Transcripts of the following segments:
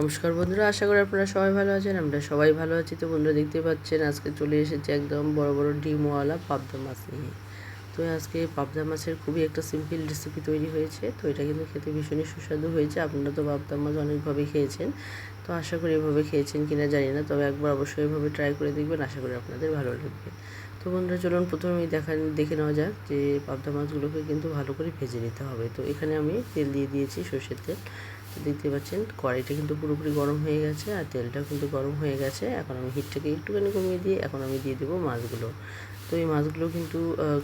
নমস্কার বন্ধুরা, আশা করি আপনারা সবাই ভালো আছেন, আমরা সবাই ভালো আছি। তো বন্ধুরা, দেখতে পাচ্ছেন, আজকে চলে এসেছে একদম বড় বড় ডিমওয়ালা পাবদা মাছ নিয়ে। তো আজকে পাবদা মাছের খুবই একটা সিম্পল রেসিপি তৈরি হয়েছে। তো এটা কিন্তু খেতে ভীষণই সুস্বাদু হয়েছে। আপনারা তো পাবদা মাছ অনেকভাবে খেয়েছেন। তো আশা করি এভাবে খেয়েছেন কিনা জানি না, তবে একবার অবশ্যই এভাবে ট্রাই করে দেখবেন, আশা করি আপনাদের ভালো লাগবে। তো বন্ধুরা, চলুন প্রথমেই দেখা, দেখে নেওয়া যাক যে পাবদা মাছগুলোকে কিন্তু ভালো করে ভেজে নিতে হবে। তো এখানে আমি তেল দিয়ে দিয়েছি সর্ষের তেল। দেখতে পাচ্ছেন, কড়াইটা কিন্তু পুরোপুরি গরম হয়ে গেছে আর তেলটা কিন্তু গরম হয়ে গেছে। এখন আমি হিটটাকে একটুখানি কমিয়ে দিয়ে, এখন আমি দিয়ে দেবো মাছগুলো। তো এই মাছগুলো কিন্তু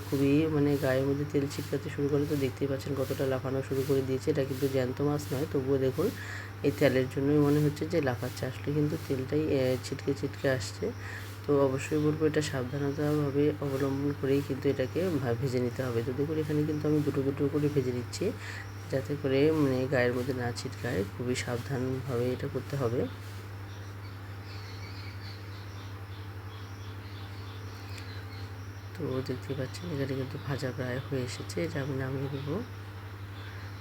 খুবই মানে গায়ের মধ্যে তেল ছিটকাতে শুরু করে, তো দেখতেই পাচ্ছেন কতটা লাফানো শুরু করে দিয়েছে। এটা কিন্তু জ্যান্ত মাছ নয়, তবুও দেখুন, এই তেলের জন্যই মনে হচ্ছে যে লাফাচ্ছে। আসলে কিন্তু তেলটাই ছিটকে ছিটকে আসছে। তো অবশ্যই বলব এটা সাবধানতাভাবে অবলম্বন করেই কিন্তু এটাকে ভেজে নিতে হবে। তো দেখুন, এখানে কিন্তু আমি দুটো দুটো করে ভেজে নিচ্ছি। যাতে করে মানে গায়ের মধ্যে না ছিটকায়, খুবই সাবধানভাবে এটা করতে হবে। তো দেখতে পাচ্ছেন, এখানে কিন্তু ভাজা প্রায় হয়ে এসেছে, এটা আমি নামিয়ে দেবো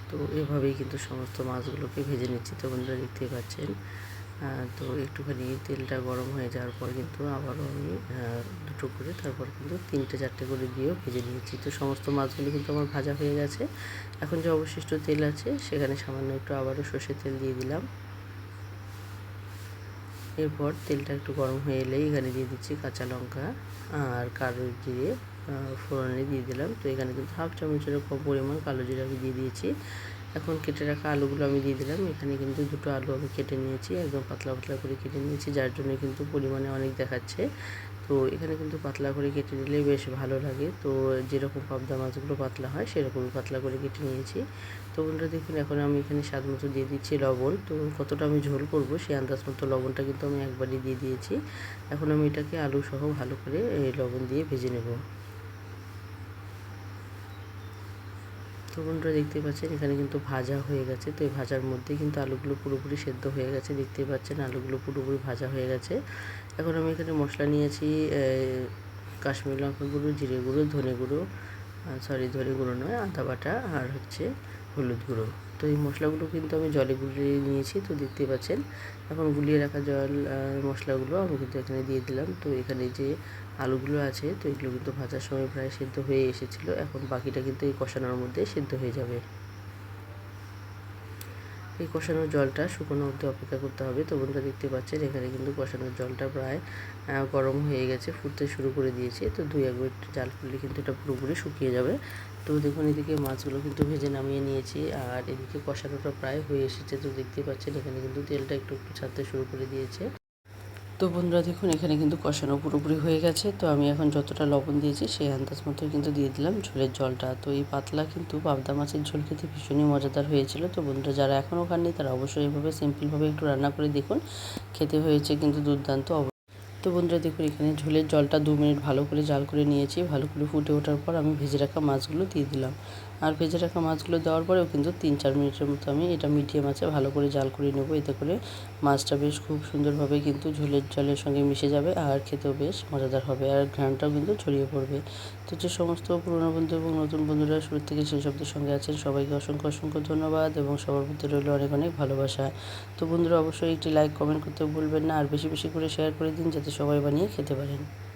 তো এভাবেই কিন্তু সমস্ত মাছগুলোকে ভেজে নিচ্ছি, তো বন্ধুরা দেখতেই পাচ্ছেন। তো একটুখানি তেলটা গরম হয়ে যাওয়ার পর কিন্তু আবারও আমি দুটো করে তারপর কিন্তু তিনটে চারটে করে দিয়েও ভেজে নিয়েছি। তো সমস্ত মাছগুলো কিন্তু আমার ভাজা হয়ে গেছে। এখন যে অবশিষ্ট তেল আছে সেখানে সামান্য একটু আবারও সর্ষের তেল দিয়ে দিলাম। এরপর তেলটা একটু গরম হয়ে এলেই এখানে দিয়ে দিচ্ছি কাঁচা লঙ্কা আর কালো জিরে ফোড়নে দিয়ে দিলাম। তো এখানে কিন্তু হাফ চামচের পরিমাণ কালো জিরে আমি দিয়ে দিয়েছি। এখন কেটে রাখা আলুগুলো আমি দিয়ে দিলাম। এখানে কিন্তু দুটো আলু আমি কেটে নিয়েছি, একদম পাতলা পাতলা করে কেটে নিয়েছি, যার জন্য কিন্তু পরিমাণে অনেক দেখাচ্ছে। তো এখানে কিন্তু পাতলা করে কেটে নিলে বেশ ভালো লাগে। তো যেরকম পাবদা মাছগুলো পাতলা হয় সেরকমই পাতলা করে কেটে নিয়েছি। তো বন্ধুরা দেখুন, এখন আমি এখানে স্বাদ মতো দিয়ে দিচ্ছি লবণ। তো কতটা আমি ঝোল করব সেই আন্দাজ মতো লবণটা কিন্তু আমি একবারই দিয়ে দিয়েছি। এখন আমি এটাকে আলু সহ ভালো করে লবণ দিয়ে ভেজে নেব। তো বন্ধুরা দেখতে পাচ্ছেন, এখানে কিন্তু ভাজা হয়ে গেছে। তো এই ভাজার মধ্যে কিন্তু আলুগুলো পুরোপুরি সেদ্ধ হয়ে গেছে, দেখতে পাচ্ছেন আলুগুলো পুরোপুরি ভাজা হয়ে গেছে। এখন আমি এখানে মশলা নিয়েছি কাশ্মীর লঙ্কা গুঁড়ো, জিরে গুঁড়ো, ধনে গুঁড়ো সরি ধনে গুঁড়ো নয়, আদা বাটা, আর হচ্ছে হলুদ গুঁড়ো। তো এই মশলাগুলো কিন্তু আমি জলে গুলিয়ে নিয়েছি, তো দেখতে পাচ্ছেন। এখন গুলিয়ে রাখা জল মশলাগুলো আমি কিন্তু এখানে দিয়ে দিলাম। তো এখানে যে আলুগুলো আছে, তো এগুলো কিন্তু ভাজার সময় প্রায় সেদ্ধ হয়ে এসেছিল। এখন বাকিটা কিন্তু এই কষানোর মধ্যে সেদ্ধ হয়ে যাবে। এই কষানোর জলটা শুকনো অবধি অপেক্ষা করতে হবে। তো বন্ধুরা দেখতে পাচ্ছেন, এখানে কিন্তু কষানোর জলটা প্রায় গরম হয়ে গেছে, ফুটতে শুরু করে দিয়েছে। তো দুই এক মিনিট জাল ফুললে কিন্তু এটা পুরোপুরি শুকিয়ে যাবে। তো দেখুন, এদিকে মাছগুলো কিন্তু ভেজে নামিয়ে নিয়েছি আর এদিকে কষানোটা প্রায় হয়ে এসেছে। তো দেখতে পাচ্ছেন, এখানে কিন্তু তেলটা একটু একটু ছাড়তে শুরু করে দিয়েছে। তো বন্ধুরা দেখুন, এখানে কিন্তু কষানো পুরোপুরি হয়ে গেছে। তো আমি এখন যতটা লবণ দিয়েছি, সেই আন্দাজ মতো কিন্তু দিয়ে দিলাম ঝোলের জলটা। তো এই পাতলা কিন্তু পাবদা মাছের ঝোল খেতে ভীষণই মজাদার হয়েছিল। তো বন্ধুরা যারা এখনও খাননি, তারা অবশ্যই এভাবে সিম্পলভাবে একটু রান্না করে দেখুন। খেতে হয়েছে কিন্তু দুর্দান্ত। তো বন্ধুরা দেখুন, এখানে ঝোলের জলটা দু মিনিট ভালো করে জাল করে নিয়েছি। ভালো করে ফুটে ওঠার পর আমি ভেজে রাখা মাছগুলো দিয়ে দিলাম। আর ভেজে রাখা মাছগুলো দেওয়ার পরেও কিন্তু তিন চার মিনিটের মতো আমি এটা মিডিয়াম আছে ভালো করে জাল করে নেব। এতে করে মাছটা বেশ খুব সুন্দরভাবে কিন্তু ঝোলের জলের সঙ্গে মিশে যাবে আর খেতেও বেশ মজাদার হবে আর ঘ্রাণটাও কিন্তু ছড়িয়ে পড়বে। তো যে সমস্ত পুরনো বন্ধু এবং নতুন বন্ধুরা শুরু থেকে সেই শব্দের সঙ্গে আছেন, সবাইকে অসংখ্য অসংখ্য ধন্যবাদ এবং সবার মধ্যে রইল অনেক অনেক ভালোবাসা। তো বন্ধুরা, অবশ্যই একটি লাইক কমেন্ট করতে ভুলবেন না। আর বেশি বেশি করে শেয়ার করে দিন যাতে সবাই বানিয়ে খেতে পারেন।